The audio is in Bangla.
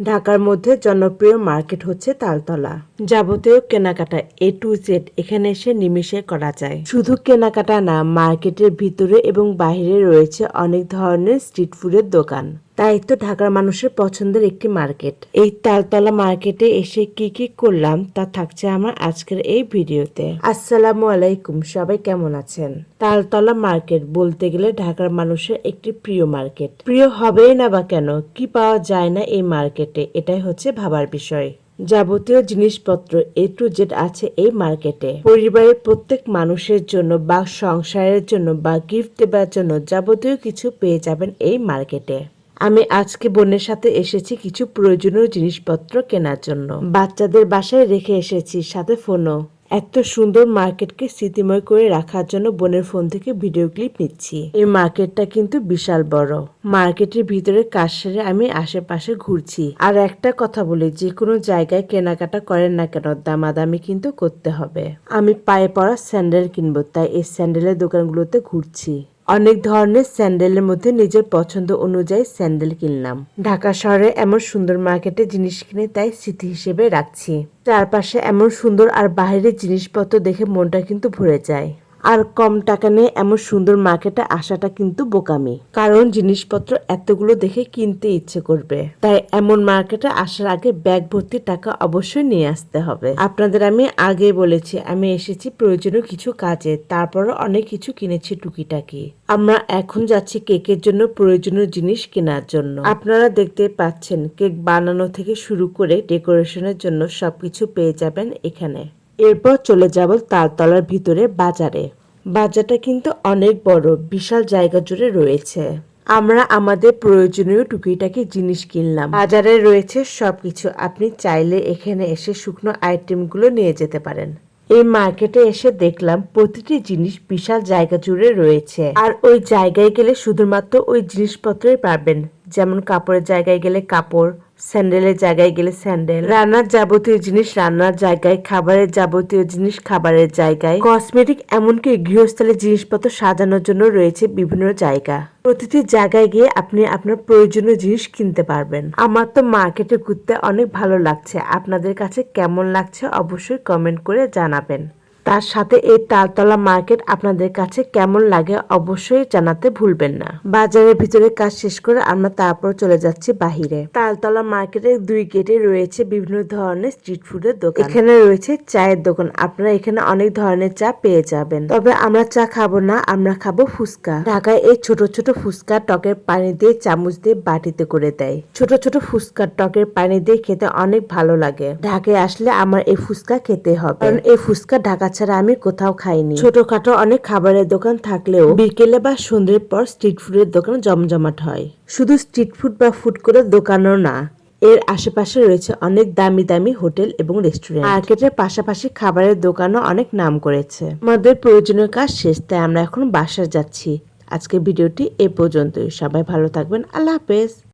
ঢাকার মধ্যে জনপ্রিয় মার্কেট হচ্ছে তালতলা। যাবতীয় কেনাকাটা এ টু জেড এখানে এসে নিমিশে করা যায়। শুধু কেনাকাটা না, মার্কেটের ভিতরে এবং বাহিরে রয়েছে অনেক ধরনের স্ট্রিট ফুডের দোকান। তাই তো ঢাকার মানুষের পছন্দের একটি মার্কেট। এই তালতলা মার্কেটে এসে কি কি করলাম তা থাকছে আমার আজকের এই ভিডিওতে। আসসালামু আলাইকুম, সবাই কেমন আছেন? তালতলা মার্কেট বলতে গেলে ঢাকার মানুষের একটি প্রিয় মার্কেট। প্রিয় হবেই না বা কেন, কি পাওয়া যায় না এই মার্কেটে, এটাই হচ্ছে ভাবার বিষয়। যাবতীয় জিনিসপত্র এ টু জেড আছে এই মার্কেটে। পরিবারের প্রত্যেক মানুষের জন্য বা সংসারের জন্য বা গিফট দেবার জন্য যাবতীয় কিছু পেয়ে যাবেন এই মার্কেটে। আমি আজকে বোনের সাথে এসেছি কিছু প্রয়োজনীয় জিনিসপত্র কেনার জন্য। বাচ্চাদের বাসায় রেখে এসেছি সাথে ফোনও। এত সুন্দর মার্কেটকে স্মৃতিময় করে রাখার জন্য বোনের ফোন থেকে ভিডিও ক্লিপ নিচ্ছি। এই মার্কেটটা কিন্তু বিশাল বড়। মার্কেটের ভিতরে কাজ সেরে আমি আশেপাশে ঘুরছি। আর একটা কথা বলি, যে কোনো জায়গায় কেনাকাটা করেন না কেন, দামাদামি কিন্তু করতে হবে। আমি পায়ে পড়া স্যান্ডেল কিনবো, তাই এই স্যান্ডেলের দোকানগুলোতে ঘুরছি। অনেক ধরনের স্যান্ডেলের মধ্যে নিজের পছন্দ অনুযায়ী স্যান্ডেল কিনলাম। ঢাকা শহরে এমন সুন্দর মার্কেটে জিনিস কিনে তাই স্মৃতি হিসেবে রাখছি। চারপাশে এমন সুন্দর আর বাহিরের জিনিসপত্র দেখে মনটা কিন্তু ভরে যায়। আর কম টাকা নিয়ে এমন সুন্দর মার্কেটে আসাটা কিন্তু বোকামি। কারণ জিনিসপত্র এতগুলো দেখে কিনতে ইচ্ছে করবে। তাই এমন মার্কেটে আসার আগে ব্যাগ ভর্তি টাকা অবশ্যই নিয়ে আসতে হবে। আপনাদের আমি আগে বলেছি, আমি এসেছি প্রয়োজনীয় কিছু কাজে, তারপরও অনেক কিছু কিনেছি টুকিটাকি। আমরা এখন যাচ্ছি কেকের জন্য প্রয়োজনীয় জিনিস কেনার জন্য। আপনারা দেখতে পাচ্ছেন, কেক বানানো থেকে শুরু করে ডেকোরেশনের জন্য সবকিছু পেয়ে যাবেন এখানে। এরপর চলে যাব তালতলার ভিতরে বাজারে। বাজারটা কিন্তু অনেক বড়, বিশাল জায়গা জুড়ে রয়েছে। আমরা আমাদের প্রয়োজনীয় টুকিটাকি জিনিস কিনলাম। বাজারে রয়েছে সবকিছু। আপনি চাইলে এখানে এসে শুকনো আইটেমগুলো নিয়ে যেতে পারেন। এই মার্কেটে এসে দেখলাম প্রতিটি জিনিস বিশাল জায়গা জুড়ে রয়েছে। আর ওই জায়গায় গেলে শুধুমাত্র ওই জিনিসপত্রই পাবেন। যেমন কাপড়ের জায়গায় গেলে কাপড়, স্যান্ডেলের জায়গায় গেলে স্যান্ডেল, রান্নার যাবতীয় জিনিস রান্নার জায়গায়, খাবারের যাবতীয় জিনিস খাবারের জায়গায়, কসমেটিক এমনকি গৃহস্থলের জিনিসপত্র সাজানোর জন্য রয়েছে বিভিন্ন জায়গা। প্রতিটি জায়গায় গিয়ে আপনি আপনার প্রয়োজনীয় জিনিস কিনতে পারবেন। আমার তো মার্কেটে ঘুরতে অনেক ভালো লাগছে। আপনাদের কাছে কেমন লাগছে অবশ্যই কমেন্ট করে জানাবেন। তার সাথে এই তালতলা মার্কেট আপনাদের কাছে কেমন লাগে অবশ্যই জানাতে ভুলবেন না। বাজারের ভিতরে কাজ শেষ করে আমরা তারপর চলে যাচ্ছি বাহিরে। তালতলা মার্কেটের দুই গেটে রয়েছে বিভিন্ন ধরনের স্ট্রিট ফুডের দোকান। এখানে রয়েছে চায়ের দোকান। আপনারা এখানে অনেক ধরনের চা পেয়ে যাবেন। তবে আমরা চা খাব না, আমরা খাব ফুচকা। ঢাকায় এই ছোট ছোট ফুচকা টকের পানি দিয়ে চামচ দিয়ে বাটিতে করে দেয়। ছোট ছোট ফুচকা টকের পানি দিয়ে খেতে অনেক ভালো লাগে। ঢাকায় আসলে আমার এই ফুচকা খেতে হবে। কারণ এই ফুচকা ঢাকা ছাড়া আমি কোথাও খাইনি। ছোটখাটো অনেক খাবারের দোকান থাকলেও বিকেলে বা সন্ধ্যের পর স্ট্রিট ফুডের দোকান জমজমাট হয়। শুধু স্ট্রিট ফুড বা ফুড করে দোকানও না, এর আশেপাশে রয়েছে অনেক দামি দামি হোটেল এবং রেস্টুরেন্ট মার্কেটের পাশাপাশি খাবারের দোকানও অনেক নাম করেছে। আমাদের প্রয়োজনীয় কাজ শেষ, তাই আমরা এখন বাসায় যাচ্ছি। আজকের ভিডিওটি এ পর্যন্তই। সবাই ভালো থাকবেন। আল্লাহ হাফেজ।